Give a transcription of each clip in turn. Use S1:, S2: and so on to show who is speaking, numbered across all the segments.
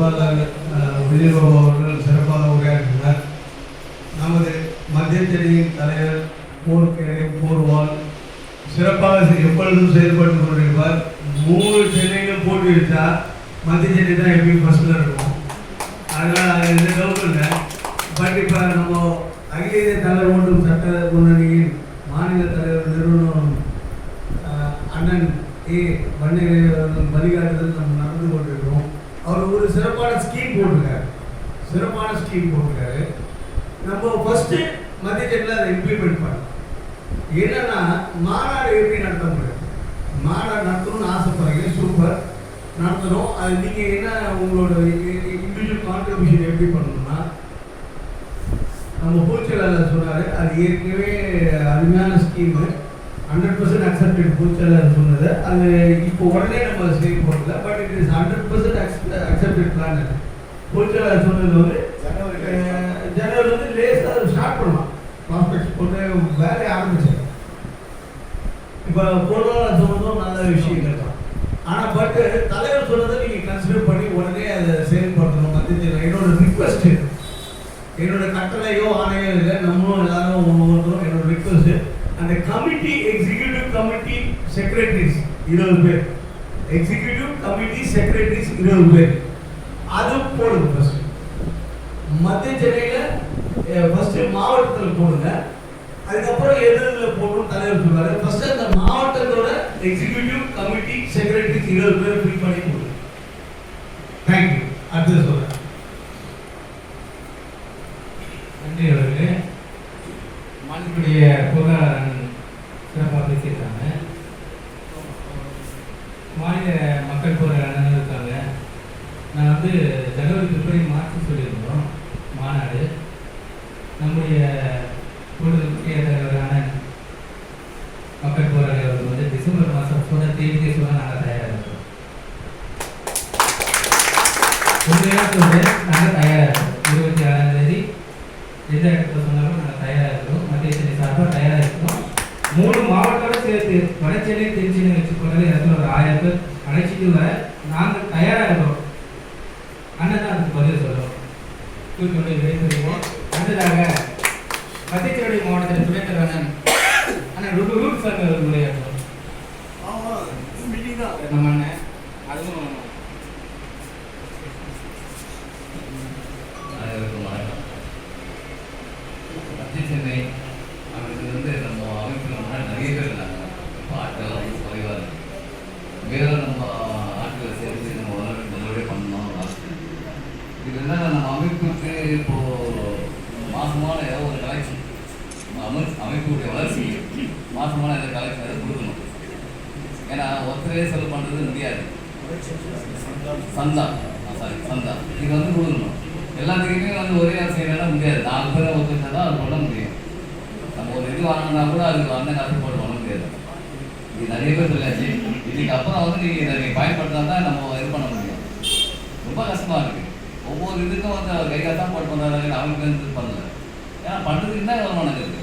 S1: பொருளாளர் விஜயபாபு அவர்கள் சிறப்பாக உரையாற்றினார் நமது மத்திய சென்னையின் தலைவர் போர்க்கேரை போர்வால் சிறப்பாக எப்பொழுதும் செயல்பட்டு கொண்டிருப்பார். மூணு சென்னையிலும் போட்டி போட்டியிட்டா மத்திய சென்னை தான் எப்பயும் ஃபஸ்ட்டில் இருக்கும். அதனால் அது எந்த டவுட் இல்லை. பட் இப்போ நம்ம அகில இந்திய தலைவர் ஒன்றும் சட்ட முன்னணியின் மாநில தலைவர் நிறுவனம் அண்ணன் ஏ வன்னியரே அவர்கள் வழிகாட்டுதல் நம்ம நடந்து கொண்டிருக்கிறோம் ஒரு சிறப்பான ஸ்கீம் போட்டிருக்காரு சிறப்பான ஸ்கீம் போட்டிருக்காரு நம்ம ஃபர்ஸ்ட் மத்திய சென்னையில் அதை இம்ப்ளிமெண்ட் பண்ணோம் என்னன்னா மாநாடு எப்படி நடத்த முடியும் மாநாடு நடத்தணும்னு ஆசைப்படுறீங்க சூப்பர் நடத்தணும். அது நீங்கள் என்ன உங்களோட இண்டிவிஜுவல் கான்ட்ரிபியூஷன் எப்படி பண்ணணும்னா நம்ம பூச்சலாளர் சொன்னார் அது ஏற்கனவே அருமையான ஸ்கீமு ஹண்ட்ரட் பர்சன்ட் அக்செப்டட் பூச்சலாளர் சொன்னது. அது இப்போ உடனே நம்ம ஸ்கீம் போடல but it is hundred percent accepted plan பூச்சலாளர் சொன்னது வந்து ஜனவரி வந்து லேசாக ஸ்டார்ட் பண்ணலாம் ப்ராஸ்பெக்ட்ஸ் போட்டு வேலையை ஆரம்பிச்சேன் இப்போ பொருளாதார சொன்னதும் நல்ல விஷயங்கள் தான். ஆனால் பட் தலைவர் சொன்னதை நீங்கள் கன்சிடர் பண்ணி உடனே அதை செயல்படுத்தணும். மத்திய என்னோட ரிக்வெஸ்ட் என்னோட கட்டளையோ ஆணையோ இல்லை. நம்மளும் எல்லாரும் ரிக்வெஸ்ட் அந்த கமிட்டி எக்ஸிகியூட்டிவ் கமிட்டி செக்ரட்டரிஸ் இருபது பேர். எக்ஸிகியூட்டிவ் கமிட்டி செக்ரட்டரிஸ் இருபது பேர். அது போடுங்க ஃபர்ஸ்ட் மத்திய சென்னையில் ஃபர்ஸ்ட் மாவட்டத்தில் போடுங்க. அதுக்கப்புறம் எதிரில் போடணும் தலைவர் சொல்றாரு. ஃபர்ஸ்ட் அந்த மாவட்டத்தோட எக்ஸிகியூட்டிவ் கமிட்டி செக்ரட்டரிஸ் இருபது பேர் ஃபில் பண்ணி போடுங்க. தேங்க்யூ அடுத்தது சொல்றேன்.
S2: நன்றி அவர்களே. மாநிலத்துடைய பொருளாளர் வந்து மாதம் சொன்ன தேதியை சொன்னால் நாங்கள் தயாராக இருக்கோம் உண்மையாக சொல்றேன் நாங்கள் தயாராக இருக்கோம் இருபத்தி ஆறாம் தேதி எந்த இடத்துல சொன்னாலும் நாங்கள் தயாராக இருக்கிறோம் மத்திய சென்னை சார்பாக தயாராக இருக்கிறோம் மூணு மாவட்டத்தோட சேர்த்து வடச்சென்னை சென்னை தென் சென்னை வச்சுக்கொண்டது இடத்துல ஒரு ஆயிரம் பேர் அழைச்சிட்டு வர நாங்கள் தயாராக இருக்கிறோம் அண்ணன் தான் அதுக்கு பதில் சொல்றோம் தூத்துக்குடி விடைபெறுவோம் அடுத்ததாக மத்திய சென்னை மாவட்டத்தில் துணைத்தலைவன் அண்ணன் அண்ணன் ரூ ரூட் சார் உரையாற்றுவோம் நம்ம அண்ணன் அதுவும்
S3: அனைவருக்கும் வணக்கம் மத்திய சென்னை அவருக்கு வந்து நம்ம அமைப்பில் முன்னாடி நிறைய பேர் இருந்தாங்க பாட்டெல்லாம் ரொம்ப குறைவாக இருக்கு வேற நம்ம ஆட்களை சேர்த்து நம்ம வளர்ச்சி நல்லபடியாக பண்ணணும் ஆசை இது என்ன நம்ம அமைப்புக்கு இப்போ மாசமான ஏதோ ஒரு கலெக்ஷன் அமை அமைப்புடைய வளர்ச்சி மாசமான ஏதோ கலெக்ஷன் ஏதோ கொடுக்கணும். ஏன்னா ஒருத்தரே செலவு பண்ணுறது முடியாது. சந்தா. சாரி சந்தா. இது வந்து கொடுக்கணும். எல்லாத்துக்குமே வந்து ஒரே ஆள் முடியாது. நாலு பேரை ஒருத்தர் தான் அது பண்ண முடியும். நம்ம ஒரு இது வாங்கினா கூட அதுக்கு அந்த காசு போட்டு பண்ண முடியாது. இது நிறைய பேர் சொல்லியாச்சு. இதுக்கு அப்புறம் வந்து நீங்கள் இதை நீங்கள் பயன்படுத்தினா தான் நம்ம இது பண்ண முடியும். ரொம்ப கஷ்டமா இருக்குது ஒவ்வொரு இதுக்கும் வந்து அவர் கை காசா போட்டு பண்ணுறாங்க அவங்களுக்கு வந்து இது பண்ணல ஏன்னா பண்ணுறதுக்கு என்ன வருமானம் இருக்கு?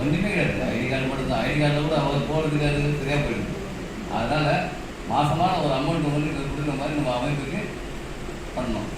S3: ஒன்றுமே கிடையாது. ஐடி கார்டு மட்டும் தான். ஐடி கார்டில் கூட அவர் போகிறதுக்கு அது சரியாக போயிடுது. அதனால மாசமான ஒரு அமௌண்ட் வந்து கொடுக்குற மாதிரி நம்ம அமைப்புக்கு பண்ணணும்.